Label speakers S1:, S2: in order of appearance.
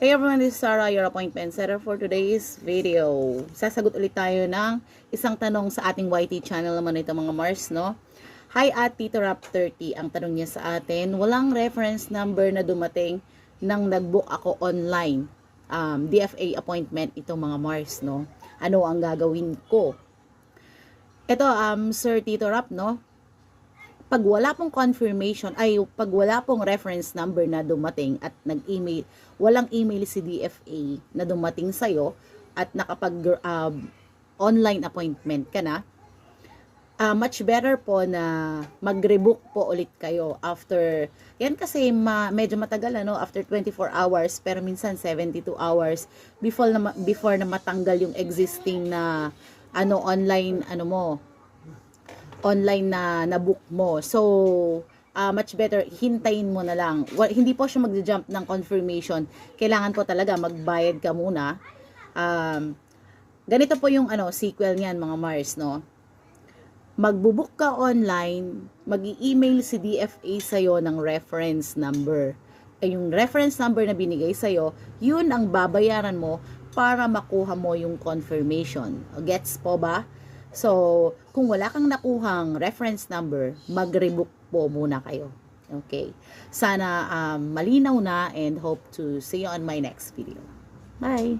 S1: Hey everyone, this is Sarah, your appointment setter for today's video. Sasagot ulit tayo ng isang tanong sa ating YT channel naman ito mga Mars, no? Hi at Tito Rap 30, ang tanong niya sa atin, walang reference number na dumating nang nag-book ako online. Um, DFA appointment ito mga Mars, no? Ano ang gagawin ko? Ito, um, Sir Tito Rap, no? Pag wala pong confirmation, ay pag wala pong reference number na dumating at nag-email, walang email si DFA na dumating sa'yo at nakapag uh, online appointment ka na, uh, much better po na mag-rebook po ulit kayo after, yan kasi ma, medyo matagal ano, after 24 hours, pero minsan 72 hours before na, before na matanggal yung existing na ano online ano mo online na na-book mo. So, uh, much better, hintayin mo na lang. Wa- hindi po siya mag-jump ng confirmation. Kailangan po talaga magbayad ka muna. Um, ganito po yung ano, sequel niyan mga Mars, no? Magbubook ka online, mag-email si DFA sa'yo ng reference number. Eh, yung reference number na binigay sa'yo, yun ang babayaran mo para makuha mo yung confirmation. Gets po ba? So, kung wala kang nakuhang reference number, mag-rebook po muna kayo. Okay. Sana um, malinaw na and hope to see you on my next video. Bye!